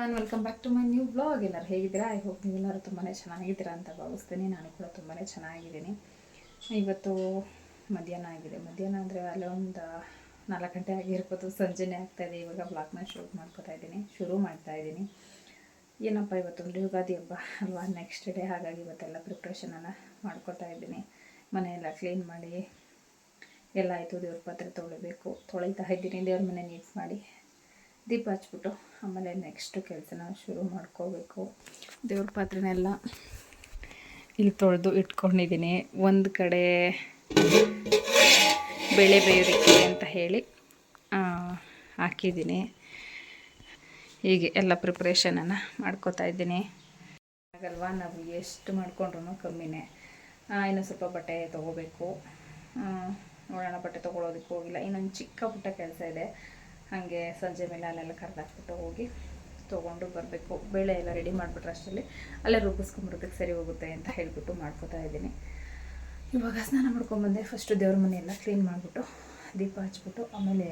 One welcome back to my new blog ಎಲ್ಲರೂ ಹೇಗಿದ್ದೀರಾ? I hope ನೀವೆಲ್ಲರೂ ತುಂಬಾ ಚೆನ್ನಾಗಿದ್ದೀರಾ ಅಂತ ಭಾವಿಸ್ತೀನಿ. ನಾನು ಕೂಡ ತುಂಬಾ ಚೆನ್ನಾಗಿದ್ದೀನಿ. ಇವತ್ತು ಮಧ್ಯಾಹ್ನ ಆಗಿದೆ. ಮಧ್ಯಾಹ್ನ ಅಂದರೆ ಅಲ್ಲೇ ಒಂದು ನಾಲ್ಕು ಗಂಟೆ ಆಗಿರ್ಬೋದು. ಸಂಜೆನೇ ಆಗ್ತಾಯಿದೆ ಇವಾಗ ಬ್ಲಾಗ್ನ ಶೂಟ್ ಮಾಡ್ಕೊತಾ ಇದ್ದೀನಿ. ಶುರು ಮಾಡ್ತಾ ಇದ್ದೀನಿ. ಏನಪ್ಪ ಇವತ್ತೊಂದು ಯುಗಾದಿ ಹಬ್ಬ ಅಲ್ವಾ? ನೆಕ್ಸ್ಟ್ ಡೇ ಹಾಗಾಗಿ ಇವತ್ತೆಲ್ಲ ಪ್ರಿಪ್ರೇಷನನ್ನು ಮಾಡ್ಕೊತಾ ಇದ್ದೀನಿ. ಮನೆಯೆಲ್ಲ ಕ್ಲೀನ್ ಮಾಡಿ ಎಲ್ಲ ಆಯಿತು. ದೇವ್ರ ಪಾತ್ರೆ ತೊಳಿಬೇಕು. ತೊಳಿತಾ ಇದ್ದೀನಿ. ದೇವ್ರ ಮನೆ ನೀಟ್ ಮಾಡಿ. ದೀಪ ಹಚ್ಬಿಟ್ಟು ಆಮೇಲೆ ನೆಕ್ಸ್ಟ್ ಕೆಲಸನ ಶುರು ಮಾಡ್ಕೋಬೇಕು. ದೇವ್ರ ಪಾತ್ರೆನೆಲ್ಲ ಇಲ್ಲಿ ತೊಳೆದು ಇಟ್ಕೊಂಡಿದ್ದೀನಿ. ಒಂದು ಕಡೆ ಬೆಳೆ ಬೇಯೋದಕ್ಕೆ ಅಂತ ಹೇಳಿ ಹಾಕಿದ್ದೀನಿ. ಹೀಗೆ ಎಲ್ಲ ಪ್ರಿಪ್ರೇಷನನ್ನು ಮಾಡ್ಕೋತಾ ಇದ್ದೀನಿ. ಆಗಲ್ವಾ? ನಾವು ಎಷ್ಟು ಮಾಡಿಕೊಂಡ್ರೂ ಕಮ್ಮಿನೇ. ಇನ್ನೂ ಸ್ವಲ್ಪ ಬಟ್ಟೆ ತೊಗೋಬೇಕು. ನೋಡೋಣ ಬಟ್ಟೆ ತೊಗೊಳೋದಕ್ಕೆ ಹೋಗಿಲ್ಲ. ಇನ್ನೊಂದು ಚಿಕ್ಕ ಪುಟ್ಟ ಕೆಲಸ ಇದೆ. ಹಾಗೆ ಸಂಜೆ ಮೇಲೆ ಅಲ್ಲೆಲ್ಲ ಕರೆದಾಕ್ಬಿಟ್ಟು ಹೋಗಿ ತೊಗೊಂಡು ಬರಬೇಕು. ಬೇಳೆ ಎಲ್ಲ ರೆಡಿ ಮಾಡಿಬಿಟ್ರೆ ಅಷ್ಟರಲ್ಲಿ. ಅಲ್ಲೇ ರುಬ್ಬಿಸ್ಕೊಂಬರೋದಕ್ಕೆ ಸರಿ ಹೋಗುತ್ತೆ ಅಂತ ಹೇಳಿಬಿಟ್ಟು ಮಾಡ್ಕೋತಾ ಇದ್ದೀನಿ. ಇವಾಗ ಸ್ನಾನ ಮಾಡ್ಕೊಂಬಂದೆ ಫಸ್ಟು ದೇವ್ರ ಮನೆಯೆಲ್ಲ ಕ್ಲೀನ್ ಮಾಡಿಬಿಟ್ಟು ದೀಪ ಹಚ್ಬಿಟ್ಟು ಆಮೇಲೆ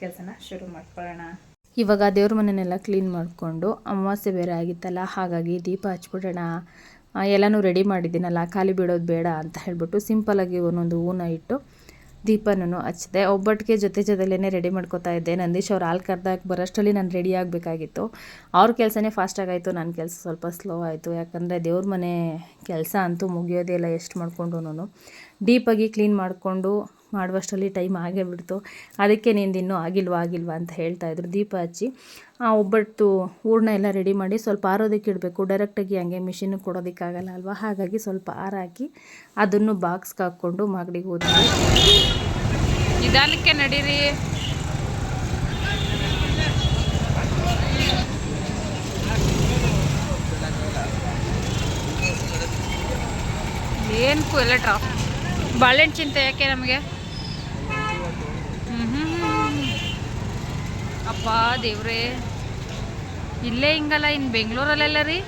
ಕೆಲಸನ ಶುರು ಮಾಡ್ಕೊಳ್ಳೋಣ. ಇವಾಗ ದೇವ್ರ ಮನೆಯೆಲ್ಲ ಕ್ಲೀನ್ ಮಾಡಿಕೊಂಡು ಅಮಾವಾಸ್ಯೆ ಬೇರೆ ಆಗಿತ್ತಲ್ಲ, ಹಾಗಾಗಿ ದೀಪ ಹಚ್ಬಿಡೋಣ. ಎಲ್ಲನೂ ರೆಡಿ ಮಾಡಿದ್ದೀನಲ್ಲ, ಖಾಲಿ ಬಿಡೋದು ಬೇಡ ಅಂತ ಹೇಳಿಬಿಟ್ಟು ಸಿಂಪಲ್ಲಾಗಿ ಒಂದೊಂದು ಹೂನ ಇಟ್ಟು ದೀಪನೂ ಹಚ್ಚಿದೆ. ಒಬ್ಬಟ್ಟಿಗೆ ಜೊತೆ ಜೊತೆಲೇ ರೆಡಿ ಮಾಡ್ಕೋತಾ ಇದ್ದೆ. ನಂದೀಶ್ ಅವ್ರು ಹಾಲು ಕರ್ದಾಗ ಬರೋಷ್ಟರಲ್ಲಿ ನಾನು ರೆಡಿ ಆಗಬೇಕಾಗಿತ್ತು. ಅವ್ರ ಕೆಲಸನೇ ಫಾಸ್ಟಾಗಿ ಆಯಿತು ನನ್ನ ಕೆಲಸ ಸ್ವಲ್ಪ ಸ್ಲೋ ಆಯಿತು. ಯಾಕಂದರೆ ದೇವ್ರ ಮನೆ ಕೆಲಸ ಅಂತೂ ಮುಗಿಯೋದೇ ಇಲ್ಲ, ಎಷ್ಟು ಮಾಡ್ಕೊಂಡು ಡೀಪಾಗಿ ಕ್ಲೀನ್ ಮಾಡಿಕೊಂಡು ಮಾಡುವಷ್ಟರಲ್ಲಿ ಟೈಮ್ ಆಗೇ ಬಿಡ್ತು. ಅದಕ್ಕೆ ನಿಂದು ಇನ್ನೂ ಆಗಿಲ್ವಾ ಆಗಿಲ್ವಾ ಅಂತ ಹೇಳ್ತಾ ಇದ್ರು ದೀಪ ಹಚ್ಚಿ. ಆ, ಒಬ್ಬಟ್ಟು ಹೂರ್ಣ ಎಲ್ಲ ರೆಡಿ ಮಾಡಿ ಸ್ವಲ್ಪ ಆರೋದಕ್ಕೆ ಇಡಬೇಕು. ಡೈರೆಕ್ಟಾಗಿ ಹಂಗೆ ಮಿಷಿನಿಗೆ ಕೊಡೋದಕ್ಕಾಗಲ್ಲ ಅಲ್ವಾ? ಹಾಗಾಗಿ ಸ್ವಲ್ಪ ಆರಾಕಿ ಅದನ್ನು ಬಾಕ್ಸ್ಗೆ ಹಾಕ್ಕೊಂಡು ಮಾಗಡಿಗೆ ಹೋದ್ವಿ. ನಿಧಾನಕ್ಕೆ ನಡೀರಿ. ಏನಕ್ಕೂ ಎಲ್ಲ ಟ್ರಾಫ್ ಬಾಳೆಹಣ್ಣು ಚಿಂತೆ ಯಾಕೆ ನಮಗೆ? ಅಪ್ಪ ದೇವ್ರೇ, ಇಲ್ಲೇ ಹಿಂಗಲ್ಲ ಇನ್ನು ಬೆಂಗಳೂರಲ್ಲೆಲ್ಲ ರೀ?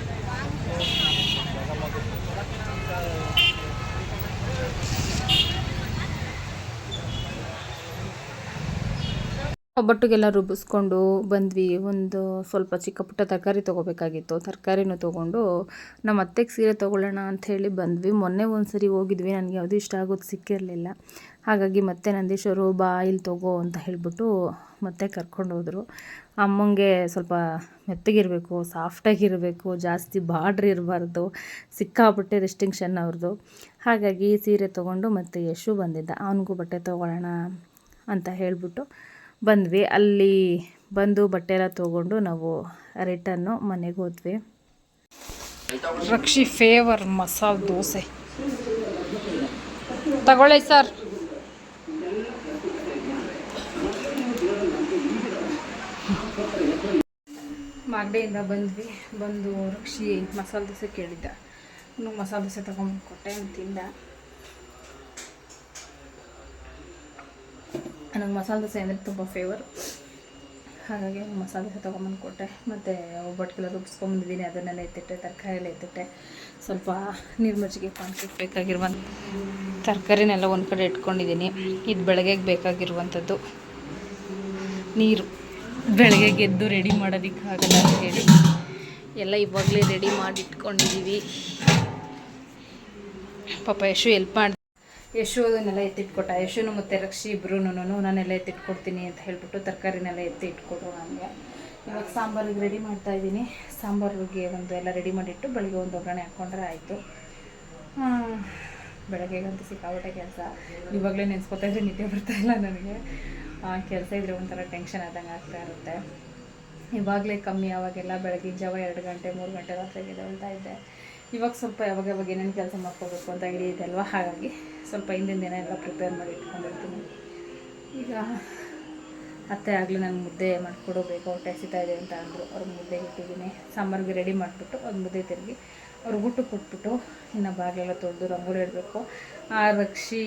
ಒಬ್ಬಟ್ಟಿಗೆಲ್ಲ ರುಬ್ಬಿಸ್ಕೊಂಡು ಬಂದ್ವಿ. ಒಂದು ಸ್ವಲ್ಪ ಚಿಕ್ಕ ಪುಟ್ಟ ತರಕಾರಿ ತೊಗೋಬೇಕಾಗಿತ್ತು. ತರಕಾರಿನೂ ತೊಗೊಂಡು ನಮ್ಮ ಅತ್ತೆಗೆ ಸೀರೆ ತೊಗೊಳ್ಳೋಣ ಅಂಥೇಳಿ ಬಂದ್ವಿ. ಮೊನ್ನೆ ಒಂದು ಸರಿ ಹೋಗಿದ್ವಿ. ನನಗೆ ಯಾವುದು ಇಷ್ಟ ಆಗೋದು ಸಿಕ್ಕಿರಲಿಲ್ಲ. ಹಾಗಾಗಿ ಮತ್ತೆ ನಂದೀಶವರು ಬಾ, ಇಲ್ಲಿ ತಗೋ ಅಂತ ಹೇಳಿಬಿಟ್ಟು ಮತ್ತೆ ಕರ್ಕೊಂಡು ಹೋದರು. ಅಮ್ಮಂಗೆ ಸ್ವಲ್ಪ ಮೆತ್ತಗಿರಬೇಕು ಸಾಫ್ಟಾಗಿರಬೇಕು ಜಾಸ್ತಿ ಬಾಡ್ರ್ ಇರಬಾರ್ದು, ಸಿಕ್ಕಾಪಟ್ಟೆ ರಿಸ್ಟಿಂಕ್ಷನ್ ಅವ್ರದ್ದು ಹಾಗಾಗಿ ಸೀರೆ ತೊಗೊಂಡು ಮತ್ತೆ ಯಶು ಬಂದಿದ್ದ. ಅವನಿಗೂ ಬಟ್ಟೆ ತೊಗೊಳ್ಳೋಣ ಅಂತ ಹೇಳಿಬಿಟ್ಟು ಬಂದ್ವಿ. ಅಲ್ಲಿ ಬಂದು ಬಟ್ಟೆ ಎಲ್ಲ ತೊಗೊಂಡು ನಾವು ರಿಟರ್ನು ಮನೆಗೆ ಹೋದ್ವಿ. ರಕ್ಷಿ ಫೇವರ್ ಮಸಾಲೆ ದೋಸೆ. ತಗೊಳ್ಳಿ ಸರ್ ಮಾಗಡಿಯಿಂದ ಬಂದ್ವಿ. ಬಂದು ರುಕ್ಷಿ ಮಸಾಲೆ ದೋಸೆ ಕೇಳಿದ್ದ. ಇನ್ನು ಮಸಾಲೆ ದೋಸೆ ತೊಗೊಂಡು ಕೊಟ್ಟೆ ತಿಂದ. ನನಗೆ ಮಸಾಲೆ ದೋಸೆ ಅಂದರೆ ತುಂಬ ಫೇವರ್ ಹಾಗಾಗಿ ಮಸಾಲೆ ದೋಸೆ ತೊಗೊಂಬಂದು ಕೊಟ್ಟೆ. ಮತ್ತು ಒಬ್ಬಟ್ಟಿಗೆಲ್ಲ ರುಬ್ಸ್ಕೊಂಬಂದಿದ್ದೀನಿ ಅದನ್ನೆಲ್ಲ ಎತ್ತಿಟ್ಟೆ ತರಕಾರಿ ಎಲ್ಲ ಎತ್ತಿಟ್ಟೆ. ಸ್ವಲ್ಪ ನೀರು ಮಜ್ಜಿಗೆ ಪಾನ್ಕಕ್ಕೆ ಬೇಕಾಗಿರುವಂಥ ತರಕಾರಿನೆಲ್ಲ ಒಂದು ಕಡೆ ಇಟ್ಕೊಂಡಿದ್ದೀನಿ. ಇದು ಬೆಳಗ್ಗೆಗೆ ಬೇಕಾಗಿರುವಂಥದ್ದು ನೀರು. ಬೆಳಗ್ಗೆ ಗೆದ್ದು ರೆಡಿ ಮಾಡೋದಕ್ಕಾಗಲ್ಲ ಹೇಳಿ. ಎಲ್ಲ ಇವಾಗಲೇ ರೆಡಿ ಮಾಡಿ ಇಟ್ಕೊಂಡಿದ್ದೀವಿ ಪಾಪ ಯಶು ಎಲ್ಪ್ ಮಾಡಿ ಯಶು ಅದನ್ನೆಲ್ಲ ಎತ್ತಿಟ್ಕೊಟ್ಟ. ಯಶುನು ಮತ್ತು ರಕ್ಷಿ ಇಬ್ರು ನಾನೆಲ್ಲ ಎತ್ತಿಟ್ಕೊಡ್ತೀನಿ ಅಂತ ಹೇಳ್ಬಿಟ್ಟು ತರಕಾರಿನೆಲ್ಲ ಎತ್ತಿ ಇಟ್ಕೊಡು ನನಗೆ ಇವಾಗ ಸಾಂಬಾರಿಗೆ ರೆಡಿ ಮಾಡ್ತಾ ಇದ್ದೀನಿ. ಸಾಂಬಾರಿಗೆ ಒಂದು ಎಲ್ಲ ರೆಡಿ ಮಾಡಿಟ್ಟು ಬೆಳಗ್ಗೆ ಒಂದು ಒಗ್ಗರಣೆ ಹಾಕ್ಕೊಂಡ್ರೆ ಆಯಿತು. ಬೆಳಗ್ಗೆಗಂತೂ ಸಿಕ್ಕಾಪಟ್ಟೆ ಕೆಲಸ. ಇವಾಗಲೇ ನೆನೆಸ್ಕೊತಾ ಇದ್ರೆ ನಿದ್ದೆ ಬರ್ತಾ ಇಲ್ಲ ನನಗೆ. ಕೆಲಸ ಇದ್ರೆ ಒಂಥರ ಟೆನ್ಷನ್ ಆದಂಗೆ ಆಗ್ತಾ ಇರುತ್ತೆ. ಇವಾಗಲೇ ಕಮ್ಮಿ ಅವಾಗೆಲ್ಲ ಬೆಳಗ್ಗೆ ಜಾವ ಎರಡು ಗಂಟೆ, ಮೂರು ಗಂಟೆ ರಾತ್ರಿಗೆ ಎದ್ದೇಳ್ತಾ ಇದ್ದೆ. ಇವಾಗ ಸ್ವಲ್ಪ ಯಾವಾಗ ಯಾವಾಗ ಏನೇನು ಕೆಲಸ ಮಾಡ್ಕೋಬೇಕು ಅಂತ ಇಡೀ ಇದೆ ಅಲ್ವಾ? ಹಾಗಾಗಿ ಸ್ವಲ್ಪ ಹಿಂದಿನ ದಿನ ಎಲ್ಲ ಪ್ರಿಪೇರ್ ಮಾಡಿ ಇಟ್ಕೊಂಡಿರ್ತೀನಿ. ಈಗ ಅತ್ತೆ ಆಗಲಿ ನನಗೆ ಮುದ್ದೆ ಮಾಡಿಕೊಡು ಅವ್ರು ಹೊಟ್ಟೆ ಹಸಿತಾ ಇದೆ ಅಂತ ಅಂದರು. ಅವ್ರ ಮುದ್ದೆ ಇಟ್ಟಿದ್ದೀನಿ. ಸಾಂಬಾರಿಗೆ ರೆಡಿ ಮಾಡಿಬಿಟ್ಟು ಒಂದು ಮುದ್ದೆ ತಿರುಗಿ ಅವ್ರಿಗೆ ಊಟಕ್ಕೆ ಕೊಟ್ಬಿಟ್ಟು ಇನ್ನು ಬಾಗಿಲೆಲ್ಲ ತೊಳೆದು ರಂಗೋಲಿ ಇಡಬೇಕು. ಆ ರಕ್ಷಿ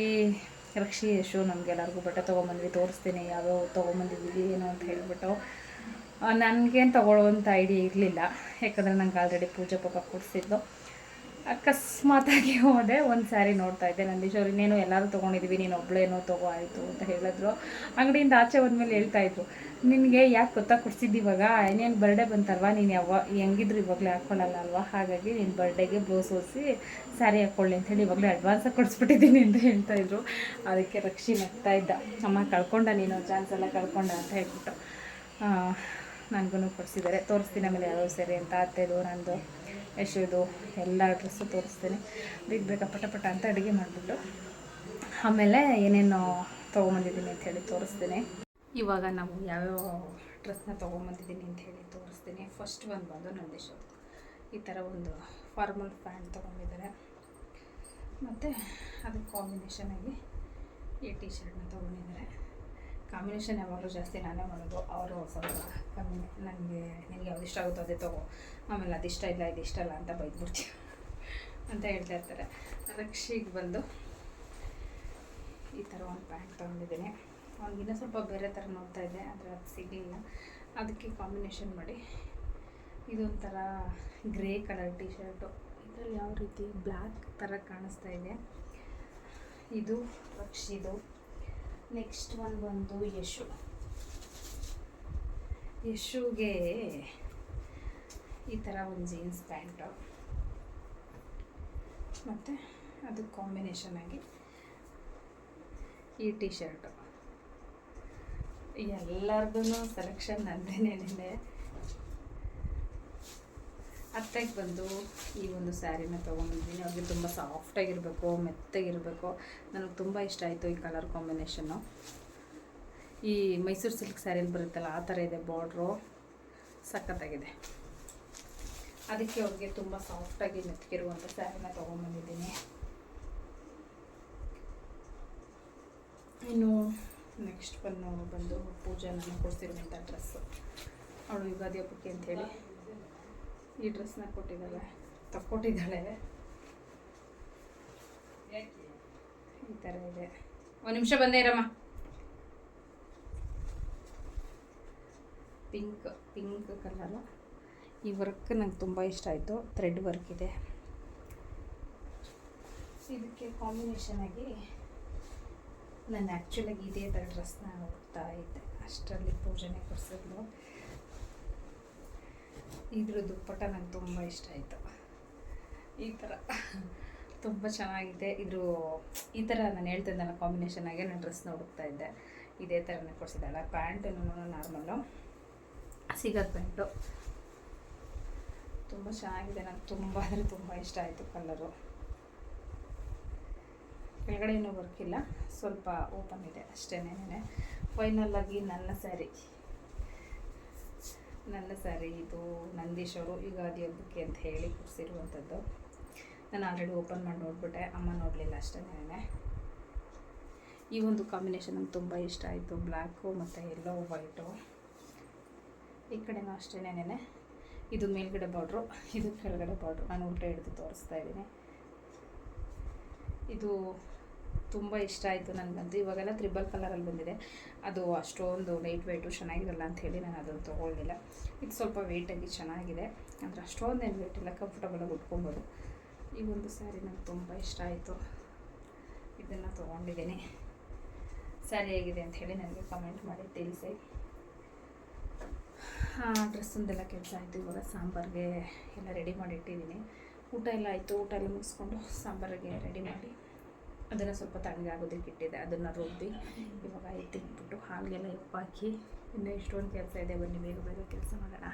ರಕ್ಷಿ ಯಶು ನಮಗೆಲ್ಲರಿಗೂ ಬಟ್ಟೆ ತೊಗೊಂಬಂದ್ವಿ, ತೋರಿಸ್ತೀನಿ ಯಾವ್ಯಾವ ತೊಗೊಂಬಂದಿದ್ದೀವಿ, ಏನು ಅಂತ ಹೇಳಿಬಿಟ್ಟು. ನನಗೇನು ತೊಗೊಳ್ಳೋವಂಥ ಐಡಿಯಾ ಇರಲಿಲ್ಲ. ಯಾಕಂದರೆ ನಂಗೆ ಆಲ್ರೆಡಿ ಪೂಜೆ ಪಾಪ ಕೊಡಿಸಿದ್ದು. ಅಕಸ್ಮಾತಾಗಿ ಹೋದೆ. ಒಂದು ಸ್ಯಾರಿ ನೋಡ್ತಾ ಇದ್ದೆ. ನಂದೀಶ್ ಇನ್ನೇನು ಎಲ್ಲರೂ ತೊಗೊಂಡಿದ್ವಿ, ನೀನು ಒಬ್ಬಳೇನೋ ತಗೋ ಆಯಿತು ಅಂತ ಹೇಳಿದ್ರು. ಅಂಗಡಿಯಿಂದ ಆಚೆ ಹೋದ್ಮೇಲೆ ಹೇಳ್ತಾ ಇದ್ರು, ನಿನಗೆ ಯಾಕೆ ಗೊತ್ತಾ ಕೊಡ್ಸಿದ್ದು ಇವಾಗ? ಇನ್ನೇನು ಬರ್ಡೇ ಬಂತಲ್ವಾ? ನೀನು ಯಾವ, ಹೆಂಗಿದ್ರು ಇವಾಗಲೇ ಹಾಕ್ಕೊಳ್ಳಲ್ಲ ಅಲ್ವಾ ಹಾಗಾಗಿ ನಿನ್ನ ಬರ್ಡೇಗೆ ಬ್ಲೌಸ್ ಓಸಿ ಸ್ಯಾರಿ ಹಾಕ್ಕೊಳ್ಳಿ ಅಂತೇಳಿ ಇವಾಗಲೇ ಅಡ್ವಾನ್ಸಾಗಿ ಕೊಡಿಸ್ಬಿಟ್ಟಿದ್ದೀನಿ ಅಂತ ಹೇಳ್ತಾ ಇದ್ರು. ಅದಕ್ಕೆ ರಕ್ಷಿ ನಗ್ತಾ ಇದ್ದ. ಅಮ್ಮ, ಕಳ್ಕೊಂಡ ನೀನು ಚಾನ್ಸ್ ಎಲ್ಲ ಕಳ್ಕೊಂಡ ಅಂತ ಹೇಳ್ಬಿಟ್ಟು ನನಗೂ ಕೊಡಿಸಿದ್ದಾರೆ. ತೋರಿಸ್ತೀನಿ ಆಮೇಲೆ ಯಾವ್ಯಾವ ಸರಿ ಅಂತ, ಅತ್ತೆದು, ನಂದು. ಯಶೋದು ಎಲ್ಲ ಡ್ರೆಸ್ಸು ತೋರಿಸ್ತೀನಿ. ಬೇಗ ಬೇಗ ಪಟ ಪಟ ಅಂತ ಅಡುಗೆ ಮಾಡಿಬಿಟ್ಟು ಆಮೇಲೆ ಏನೇನು ತೊಗೊಂಬಂದಿದ್ದೀನಿ ಅಂತ ಹೇಳಿ ತೋರಿಸ್ತೀನಿ. ಇವಾಗ ನಾವು ಯಾವ್ಯಾವ ಡ್ರೆಸ್ನ ತೊಗೊಂಬಂದಿದ್ದೀನಿ ಅಂತ ಹೇಳಿ ತೋರಿಸ್ತೀನಿ. ಫಸ್ಟ್ ಒಂದು ಬಂದು ಅವ್ರ್ದು. ಈ ಥರ ಒಂದು ಫಾರ್ಮಲ್ ಪ್ಯಾಂಟ್ ತೊಗೊಂಡಿದ್ದಾರೆ. ಮತ್ತು ಅದಕ್ಕೆ ಕಾಂಬಿನೇಷನಾಗಿ ಈ ಟಿ ಶರ್ಟ್ನ ತೊಗೊಂಡಿದ್ದಾರೆ. ಕಾಂಬಿನೇಷನ್ ಯಾವಾಗಲೂ ಜಾಸ್ತಿ ನಾನೇ ಮಾಡೋದು. ಅವರು ಸ್ವಲ್ಪ ಕಮ್ಮಿ. ನನಗೆ ನಿನಗೆ ಯಾವ್ದು ಇಷ್ಟ ಆಗುತ್ತೋ ಅದೇ ತಗೋ. ಆಮೇಲೆ ಅದಿಷ್ಟ ಇಲ್ಲ, ಇದು ಇಷ್ಟ ಇಲ್ಲ ಅಂತ ಬೈದ್ಬಿಡ್ತೀವಿ ಅಂತ ಹೇಳ್ತಾ ಇರ್ತಾರೆ. ರಕ್ಷಿಗೆ ಬಂದು ಈ ಥರ ಒಂದು ಪ್ಯಾಂಟ್ ತೊಗೊಂಡಿದ್ದೀನಿ. ಅವ್ನಿಗಿನ್ನೂ ಸ್ವಲ್ಪ ಬೇರೆ ಥರ ನೋಡ್ತಾ ಇದ್ದೆ, ಆದರೆ ಅದು ಸಿಗಲಿಲ್ಲ. ಅದಕ್ಕೆ ಕಾಂಬಿನೇಷನ್ ಮಾಡಿ ಇದೊಂಥರ ಗ್ರೇ ಕಲರ್ ಟಿ ಶರ್ಟು ಇದರಲ್ಲಿ ಯಾವ ರೀತಿ ಬ್ಲ್ಯಾಕ್ ಥರ ಕಾಣಿಸ್ತಾ ಇದೆ. ಇದು ರಕ್ಷಿದು. ನೆಕ್ಸ್ಟ್ ಒಂದು ಬಂದು ಯಶು. ಯಶುಗೆ ಈ ಥರ ಒಂದು ಜೀನ್ಸ್ ಪ್ಯಾಂಟು. ಮತ್ತು ಅದು ಕಾಂಬಿನೇಷನ್ ಆಗಿ ಈ ಟಿ ಶರ್ಟು ಎಲ್ಲರದೂ ಸೆಲೆಕ್ಷನ್ ನಂದೇನೇನಿದೆ ಅತ್ತೆಗೆ ಬಂದು ಈ ಒಂದು ಸ್ಯಾರಿನ ತೊಗೊಂಡಿದ್ದೀನಿ ಅವ್ರಿಗೆ ತುಂಬ ಸಾಫ್ಟಾಗಿರಬೇಕು ಮೆತ್ತಗಿರಬೇಕು. ನನಗೆ ತುಂಬ ಇಷ್ಟ ಆಯಿತು ಈ ಕಲರ್ ಕಾಂಬಿನೇಷನ್ನು ಈ ಮೈಸೂರು ಸಿಲ್ಕ್ ಸ್ಯಾರಿಲಿ ಬರುತ್ತಲ್ಲ, ಆ ಥರ ಇದೆ ಬಾರ್ಡ್ರು ಸಖತ್ತಾಗಿದೆ. ಅದಕ್ಕೆ ಅವ್ರಿಗೆ ತುಂಬ ಸಾಫ್ಟಾಗಿ ಮೆತ್ತಗಿರುವಂಥ ಸ್ಯಾರಿನ ತೊಗೊಂಬಂದಿದ್ದೀನಿ ಇನ್ನು ನೆಕ್ಸ್ಟ್ ಬಂದು ಬಂದು ಪೂಜಾ ನಾನು ಕೊಡ್ತಿರುವಂಥ ಡ್ರೆಸ್ ಅವಳು ಯುಗಾದಿ ಹಬ್ಬಕ್ಕೆ ಅಂಥೇಳಿ ಈ ಡ್ರೆಸ್ನ ಕೊಟ್ಟಿದ್ದಾಳೆ. ತಕ್ಕೊಟ್ಟಿದ್ದಾಳೆ. ಈ ಥರ ಇದೆ. ಒಂದು ನಿಮಿಷ ಬಂದೇ ಇರಮ್ಮ. ಪಿಂಕ್ ಪಿಂಕ್ ಕಲರು ಈ ವರ್ಕ್ ನಂಗೆ ತುಂಬ ಇಷ್ಟ ಆಯಿತು. ಥ್ರೆಡ್ ವರ್ಕ್ ಇದೆ. ಇದಕ್ಕೆ ಕಾಂಬಿನೇಷನ್ ಆಗಿ ನಾನು ಆ್ಯಕ್ಚುಲಾಗಿ ಇದೇ ಥರ ಡ್ರೆಸ್ನ ಹೋಗ್ತಾ ಇದ್ದೆ. ಅಷ್ಟರಲ್ಲಿ ಪೂಜೆನೇ ಕೊಡಿಸಿದ್ಲು. ಇದ್ರ ದುಪ್ಪಟ್ಟ ನಂಗೆ ತುಂಬ ಇಷ್ಟ ಆಯಿತು. ಈ ಥರ ತುಂಬ ಚೆನ್ನಾಗಿದೆ. ಇದ್ರ ಈ ಥರ ನಾನು ಹೇಳ್ತಿದ್ದೆನಲ್ಲ ಕಾಂಬಿನೇಷನ್ ಆಗಿ ನಾನು ಡ್ರೆಸ್ನ ಹುಡುಕ್ತಾ ಇದ್ದೆ. ಇದೇ ಥರನೇ ಕೊಡಿಸಿದ್ದಾಳೆ. ಪ್ಯಾಂಟನ್ನು ನಾರ್ಮಲ್ಲು ಸಿಗೋದು ಪ್ಯಾಂಟು ತುಂಬ ಚೆನ್ನಾಗಿದೆ, ನಂಗೆ ತುಂಬ ಅಂದರೆ ತುಂಬ ಇಷ್ಟ ಆಯಿತು ಕಲರು. ಕೆಳಗಡೆ ವರ್ಕ್ ಇಲ್ಲ, ಸ್ವಲ್ಪ ಓಪನ್ ಇದೆ ಅಷ್ಟೇನೇನೆ ಫೈನಲ್ ಆಗಿ ನನ್ನ ಸ್ಯಾರಿ ನನ್ನ ಸ್ಯಾರಿ ಇದು ನಂದೀಶ್ ಅವರು ಯುಗಾದಿ ಹಬ್ಬಕ್ಕೆ ಅಂತ ಹೇಳಿ ಕೊಡಿಸಿರುವಂಥದ್ದು ನಾನು ಆಲ್ರೆಡಿ ಓಪನ್ ಮಾಡಿ ನೋಡಿಬಿಟ್ಟೆ, ಅಮ್ಮ ನೋಡಲಿಲ್ಲ ಅಷ್ಟೇನೇನೆ ಈ ಒಂದು ಕಾಂಬಿನೇಷನ್ ನಂಗೆ ತುಂಬ ಇಷ್ಟ ಆಯಿತು ಬ್ಲ್ಯಾಕು ಮತ್ತು ಎಲ್ಲೋ ವೈಟು ಈ ಕಡೆನೂ ಅಷ್ಟೇನೇನೆ ಇದು ಮೇಲ್ಗಡೆ ಬಾರ್ಡ್ರು ಇದು ಕೆಳಗಡೆ ಬಾರ್ಡ್ರು ನಾನು ಊಟ ಹಿಡಿದು ತೋರಿಸ್ತಾ ಇದ್ದೀನಿ. ಇದು ತುಂಬ ಇಷ್ಟ ಆಯಿತು ನನಗಂತೂ ಇವಾಗೆಲ್ಲ ತ್ರಿಬಲ್ ಕಲರಲ್ಲಿ ಬಂದಿದೆ. ಅದು ಅಷ್ಟೊಂದು ಲೈಟ್ ವೆಯ್ಟು ಚೆನ್ನಾಗಿರಲ್ಲ ಅಂತ ಹೇಳಿ ನಾನು ಅದನ್ನು ತೊಗೊಳ್ಳಿಲ್ಲ. ಇದು ಸ್ವಲ್ಪ ವೆಯ್ಟಾಗಿ ಚೆನ್ನಾಗಿದೆ. ಅಂದರೆ ಅಷ್ಟೊಂದೇನು ವೆಯ್ಟ್ ಇಲ್ಲ ಕಂಫರ್ಟಬಲಾಗಿ ಉಟ್ಕೊಬೋದು. ಈ ಒಂದು ಸ್ಯಾರಿ ನನಗೆ ತುಂಬ ಇಷ್ಟ ಆಯಿತು. ಇದನ್ನು ತೊಗೊಂಡಿದ್ದೀನಿ. ಸ್ಯಾರಿ ಹೇಗಿದೆ ಅಂತ ಹೇಳಿ ನನಗೆ ಕಮೆಂಟ್ ಮಾಡಿ, ತಿಳಿಸಿ. ಡ್ರೆಸ್ಸೊಂದೆಲ್ಲ ಕೆಲಸ ಆಯಿತು. ಇವಾಗ ಸಾಂಬಾರಿಗೆ ಎಲ್ಲ ರೆಡಿ ಮಾಡಿ ಇಟ್ಟಿದ್ದೀನಿ ಊಟ ಎಲ್ಲ ಆಯಿತು. ಊಟ ಎಲ್ಲ ಮುಗಿಸ್ಕೊಂಡು ಸಾಂಬಾರಿಗೆ ರೆಡಿ ಮಾಡಿ ಅದನ್ನು ಸ್ವಲ್ಪ ತಣ್ಣಗಾಗೋದಕ್ಕೆ ಇಟ್ಟಿದ್ದೆ. ಅದನ್ನು ರುಬ್ಬಿ ಇವಾಗ ಎತ್ತಿಟ್ಬಿಟ್ಟು ಹಾಲಿಗೆಲ್ಲ ಉಪ್ಪಾಕಿ ಇನ್ನೂ ಇಷ್ಟೊಂದು ಕೆಲಸ ಇದೆ. ಬನ್ನಿ, ಬೇಗ ಬೇಗ ಕೆಲಸ ಮಾಡೋಣ.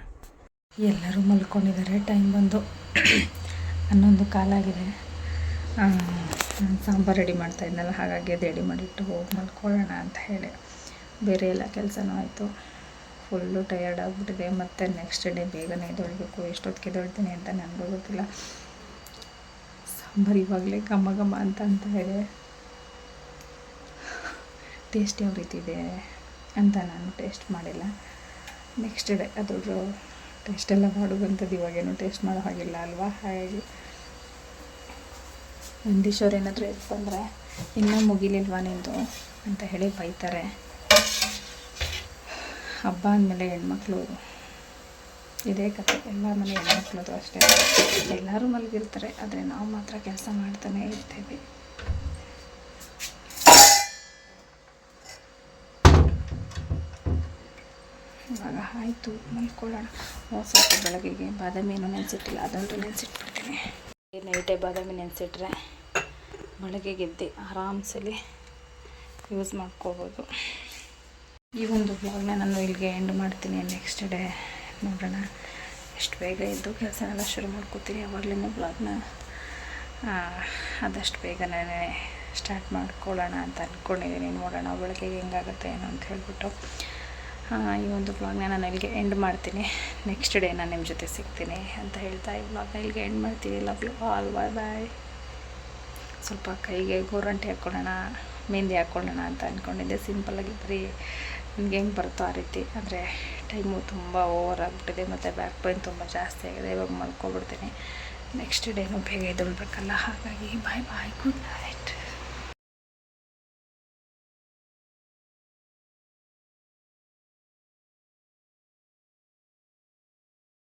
ಎಲ್ಲರೂ ಮಲ್ಕೊಂಡಿದ್ದಾರೆ. ಟೈಮ್ ಬಂದು ಹನ್ನೊಂದು ಕಾಲಾಗಿದೆ ಸಾಂಬಾರು ರೆಡಿ ಮಾಡ್ತಾ ಇದ್ನಲ್ಲ, ಹಾಗಾಗಿ ಅದು ರೆಡಿ ಮಾಡಿಟ್ಟು ಹೋಗಿ ಮಲ್ಕೊಳ್ಳೋಣ ಅಂತ ಹೇಳಿ. ಬೇರೆ ಎಲ್ಲ ಕೆಲಸನೂ ಆಯಿತು. ಫುಲ್ಲು ಟಯರ್ಡ್ ಆಗಿಬಿಟ್ಟಿದೆ. ಮತ್ತು ನೆಕ್ಸ್ಟ್ ಡೇ ಬೇಗನೆ ಎದ್ದೊಳ್ಬೇಕು. ಎಷ್ಟೊತ್ತಿಗೆ ಎದ್ದೊಳ್ತೀನಿ ಅಂತ ನನಗೂ ಗೊತ್ತಿಲ್ಲ. ಸಾಂಬಾರು ಇವಾಗಲೇ ಘಮ ಘಮ ಅಂತ ಅಂತ ಇದೆ. ಟೇಸ್ಟ್ ಯಾವ ರೀತಿ ಇದೆ ಅಂತ ನಾನು ಟೇಸ್ಟ್ ಮಾಡಿಲ್ಲ. ನೆಕ್ಸ್ಟ್ ಡೇ ಅದ್ರ ಟೇಸ್ಟ್ ಮಾಡುವಂಥದ್ದು ಇವಾಗೇನು ಟೇಸ್ಟ್ ಮಾಡೋ ಹಾಗಿಲ್ಲ ಅಲ್ವಾ? ಹಾಗಾಗಿ ನಂದೀಶ್ ಅವ್ರು ಏನಾದರೂ ಎದ್ದು ಬಂದರೆ ಇನ್ನೂ ಮುಗಿಲಿಲ್ವಾ ನಿಂದು ಅಂತ ಹೇಳಿ ಬೈತಾರೆ. ಹಬ್ಬ ಅಂದಮೇಲೆ ಹೆಣ್ಮಕ್ಳು ಇದೇ ಕತೆ. ಎಲ್ಲ ಮನೆ ಹೆಣ್ಮಕ್ಳದು ಅಷ್ಟೇ. ಎಲ್ಲರೂ ಮಲಗಿರ್ತಾರೆ, ಆದರೆ ನಾವು ಮಾತ್ರ ಕೆಲಸ ಮಾಡ್ತಾನೆ ಇರ್ತೇವೆ. ಇವಾಗ ಆಯಿತು, ಮಲ್ಕೊಳ್ಳೋಣ. ಸ್ವಲ್ಪ ಬೆಳಗ್ಗೆಗೆ ಬಾದಾಮಿ ಏನೂ ನೆನೆಸಿಟ್ಟಿಲ್ಲ ಅದಂತೂ ನೆನೆಸಿಟ್ಬಿಡ್ತೀನಿ. ನೈಟೇ ಬಾದಾಮಿ ನೆನೆಸಿಟ್ರೆ ಬೆಳಗ್ಗೆ ಗೆದ್ದೆ ಆರಾಮ್ಸಲಿ ಯೂಸ್ ಮಾಡ್ಕೋಬೋದು. ಈ ಒಂದು ಬ್ಲಾಗ್ನ ನಾನು ಇಲ್ಲಿಗೆ ಎಂಡ್ ಮಾಡ್ತೀನಿ. ನೆಕ್ಸ್ಟ್ ಡೇ ನೋಡೋಣ. ಎಷ್ಟು ಬೇಗ ಎದ್ದು ಕೆಲಸನೆಲ್ಲ ಶುರು ಮಾಡ್ಕೋತೀನಿ. ಯಾವಾಗಲೇ ಬ್ಲಾಗ್ನ ಆದಷ್ಟು ನಾನೇ ಸ್ಟಾರ್ಟ್ ಮಾಡ್ಕೊಳ್ಳೋಣ ಅಂತ ಅಂದ್ಕೊಂಡಿದ್ದೀನಿ ನೋಡೋಣ ಬೆಳಗ್ಗೆ ಹೆಂಗಾಗುತ್ತೆ ಏನೋ ಅಂತ ಹೇಳ್ಬಿಟ್ಟು ಈ ಒಂದು ಬ್ಲಾಗ್ನ ನಾನು ಇಲ್ಲಿಗೆ ಎಂಡ್ ಮಾಡ್ತೀನಿ. ನೆಕ್ಸ್ಟ್ ಡೇ ನಾನು ನಿಮ್ಮ ಜೊತೆ ಸಿಗ್ತೀನಿ ಅಂತ ಹೇಳ್ತಾ ಈ ಬ್ಲಾಗ್ನ ಇಲ್ಲಿಗೆ ಎಂಡ್ ಮಾಡ್ತೀನಿ. Love you all bye bye ಸ್ವಲ್ಪ ಕೈಗೆ ಗೋರಂಟಿ ಹಾಕ್ಕೊಳ್ಳೋಣ. ಮೆಹಂದಿ ಹಾಕ್ಕೊಳ್ಳೋಣ ಅಂತ ಅಂದ್ಕೊಂಡಿದ್ದೆ ಸಿಂಪಲ್ಲಾಗಿ ಬರೀ ನನಗೆ ಹೆಂಗೆ ಬರುತ್ತೋ ಆ ರೀತಿ. ಅಂದರೆ ಟೈಮು ತುಂಬ ಓವರ್ ಆಗಿಬಿಟ್ಟಿದೆ ಮತ್ತು ಬ್ಯಾಕ್ ಪೈನ್ ತುಂಬ ಜಾಸ್ತಿ ಆಗಿದೆ. ಇವಾಗ ಮಲ್ಕೊಬಿಡ್ತೀನಿ. ನೆಕ್ಸ್ಟ್ ಡೇನೂ ಬೇಗ ಎದ್ದೇಳ್ಬೇಕಲ್ಲ. ಹಾಗಾಗಿ ಬಾಯ್ ಬಾಯ್ ಗುಡ್ ನೈಟ್